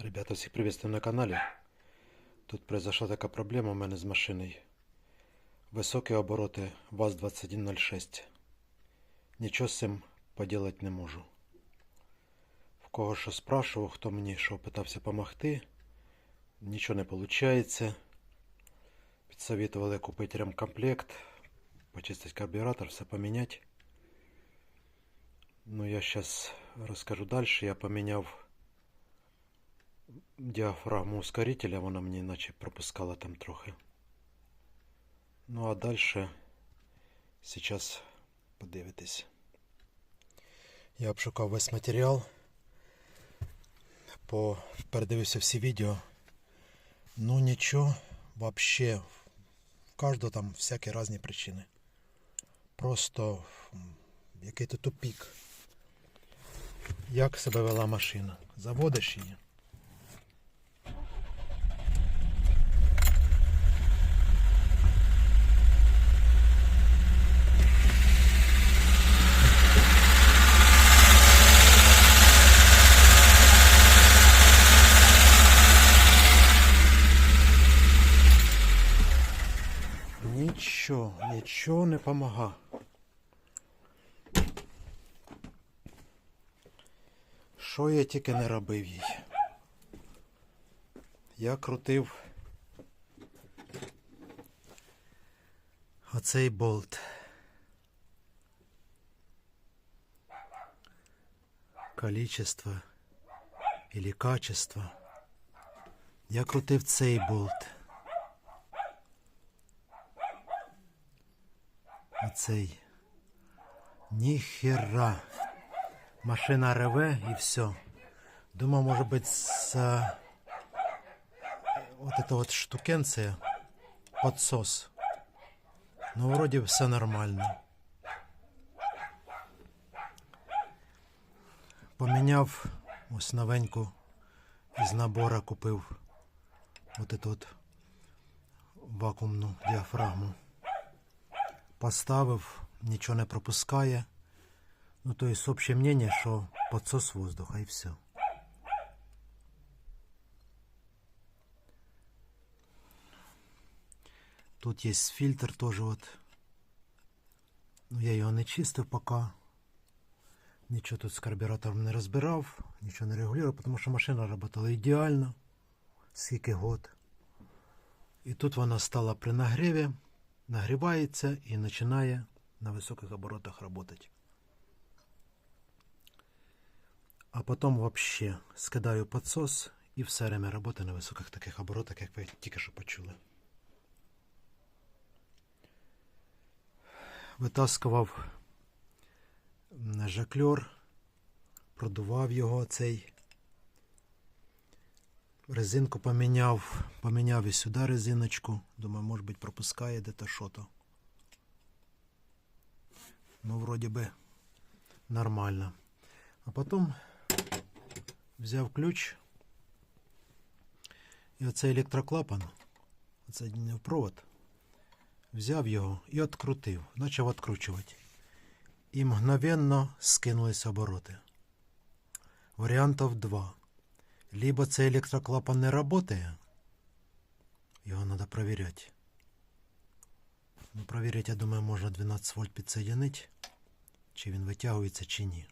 Ребята, всіх приветствую на каналі. Тут произошла така проблема у мене з машиною. Високі обороти ВАЗ-2106. Нічого з цим поділати не можу. В кого що спрашував, хто мені що питався помогти. Нічого не виходить. Підсоветували купити ремкомплект, почистити карбюратор, все поміняти. Ну, я зараз розкажу далі. Я поміняв діафрагму ускорителя, вона мені наче пропускала там трохи. Ну а далі зараз подивитесь. Я обшукав весь матеріал, по... передивився всі відео. Ну нічого, вообще, в кожного там всякі різні причини. Просто який-то тупік. Як себе вела машина? Заводиш її. Нічого, помага. Що я тільки не робив їй? Я крутив оцей болт. Количество или качество. Я крутив цей болт. Оцей. Ніхера. Машина реве і все. Думаю, може бути з а, вот эта вот штукенция подсос. Ну, вроде все нормально. Поміняв ось новеньку із набора купив вот эту от вакуумну діафрагму. Поставив, нічого не пропускає. Ну, то есть общее мнение, що подсос воздуха і все. Тут є фільтр теж от. Ну, я його не чистив поки. Нічого тут з карбюратором не розбирав, нічого не регулював, тому що машина працювала ідеально. Скільки год. І тут вона стала при нагріві, нагрівається і починає на високих оборотах працювати. А потім вообще скидаю підсос і все время роботи на високих таких оборотах, як ви тільки що почули. Витаскував жакльор, продував його цей. Резинку поміняв, поміняв і сюди резиночку. Думаю, може бути пропускає де-то що-то. Ну, вроді би нормально. А потім взяв ключ і оцей електроклапан, оцей провод, взяв його і відкрутив, почав відкручувати. І мгновенно скинулись обороти. Варіантів два. Либо цей електроклапан не працює, його треба перевіряти. Ну, перевірити, я думаю, можна 12 вольт підсоединити, чи він витягується, чи ні.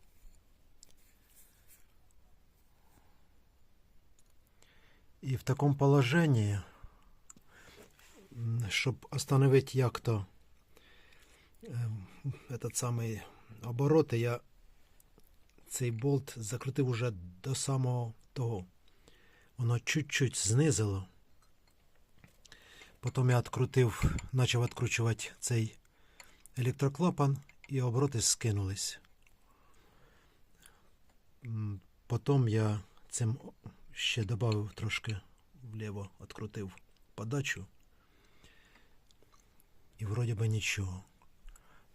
И в таком положении, чтобы остановить як-то ем, этот самий обороти, я цей болт закрутив уже до самого того. Воно чуть-чуть знизило. Потім я відкрутив, почав відкручувати цей електроклапан і обороти скинулись. Потім я цим ще додав трошки вліво, відкрутив подачу. І вроді би нічого.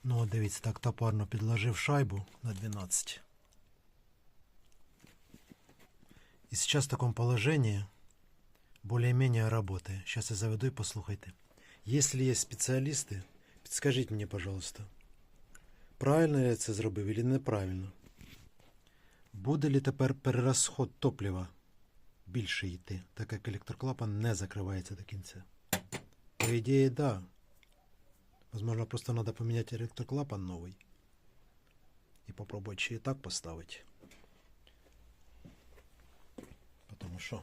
Ну, от дивіться, так топорно підложив шайбу на 12. И сейчас в таком положении более-менее работает. Сейчас я заведу и послухайте. Если есть специалисты, підскажіть мені, пожалуйста, правильно я це зробив или неправильно? Буде ли тепер перерозход топлива більше йти, так як електроклапан не закривається до кінця. По ідеї, да. Возможно, просто треба поміняти електроклапан новий. І попробувати ще і так поставити. Що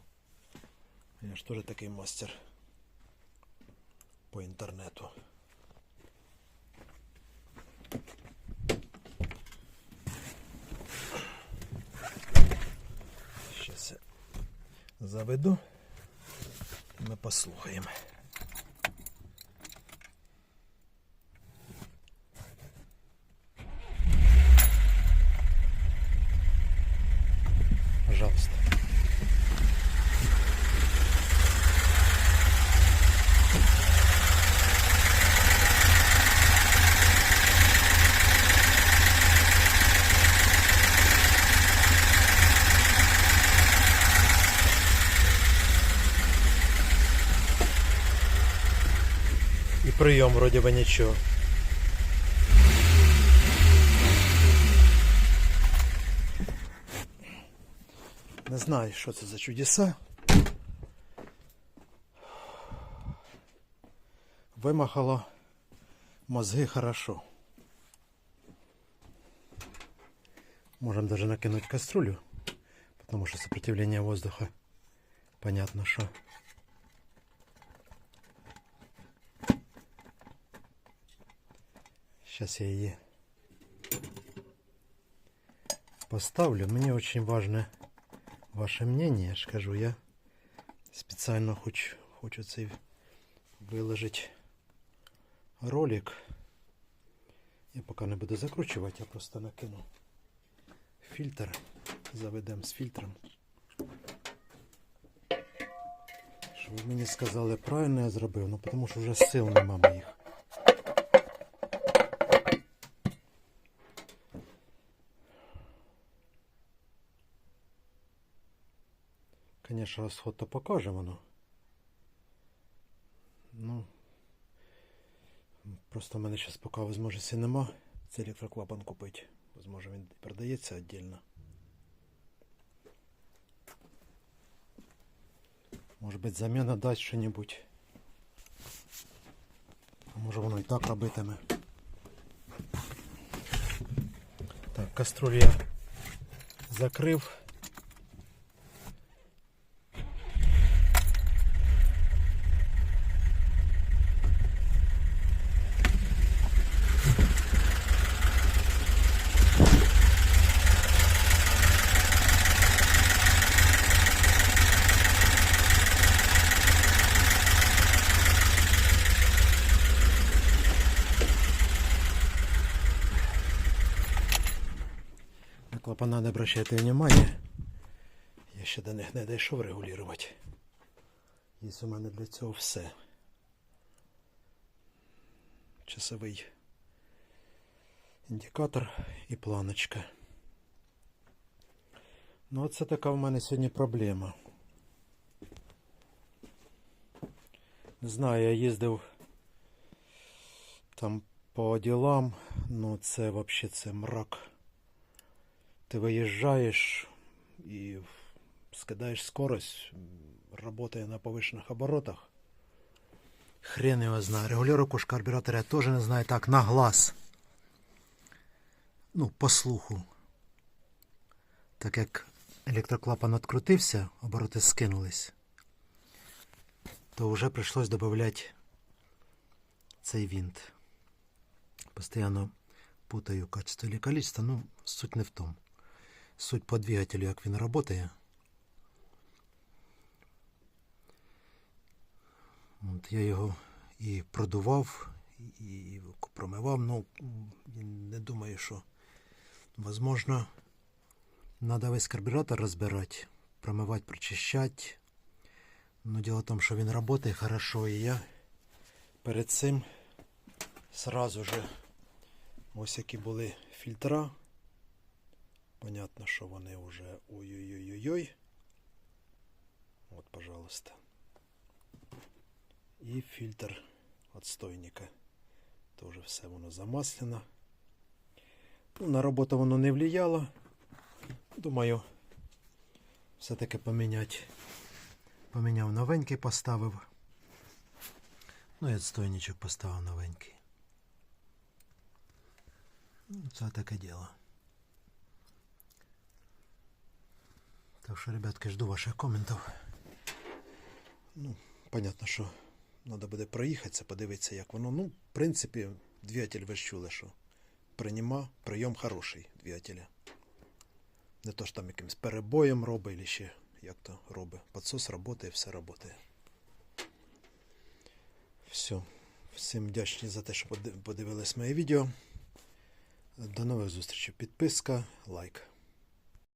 я ж теж такий мастер по інтернету. Щас я заведу. і Ми послухаємо. Пожалуйста. І прийом вроді би нічого. Не знаю, що це за чудеса. Вимахало мозги хорошо. Можем даже накинуть кастрюлю, потому что сопротивление воздуха понятно что. Сейчас я ее поставлю. Мне очень важно ваше мнение, скажу я. Специально хоч, хочу цей ролик. Я поки не буду закручувати, я просто накину фільтр. Заведемо з фільтром. Щоб ви мені сказали, правильно я зробив, ну тому що вже сил нема моїх. Конечно, розход то покаже воно. Ну, просто в мене зараз поки можливості нема цей електроклапан купити. Возможно, він продається віддільно. Може бути заміна дасть що-небудь. А може воно і так робитиме. Так, каструлю я закрив. На клапана не обращайте внимания. Я ще до них не дійшов регулювати. Є у мене для цього все. Часовий індикатор і планочка. Ну, оце така в мене сьогодні проблема. Не знаю, я їздив там по ділам, ну це взагалі це мрак. Ты выезжаешь и скидаешь скорость, работая на повышенных оборотах. Хрен его знает. Регулировку ж карбюратора я тоже не знаю так на глаз. Ну, по слуху. Так як електроклапан відкрутився, обороти скинулись, то вже прийшлось додати цей винт. Постоянно путаю качество или количество, ну, суть не в том. Суть по двигателю, як він працює. От я його і продував, і промивав. Ну, не думаю, що возможно, треба весь карбюратор розбирати, промивати, прочищати. Но дело в тому, що він працює хорошо, і я перед цим сразу же ось які були фільтра. Понятно, що вони вже ой-ой-ой-ой. От, пожалуйста. І фільтр отстойника. Тоже все воно замаслено. Ну, на роботу воно не влияло. Думаю, все-таки поміняти Поміняв новенький, поставив. Ну, і відстойничок поставив новенький. Ну, Це таке діло. Так що, ребятки, жду ваших коментів. Ну, понятно, що треба буде проїхатися, подивитися, як воно. Ну, в принципі, двигатель ви ж чули, що прийма, прийом хороший двигателя. Не то ж там якимось перебоєм робить, або ще як то робить. Подсос працює, все працює. Все. Всім вдячні за те, що поди- подивились моє відео. До нових зустрічей. Підписка, лайк.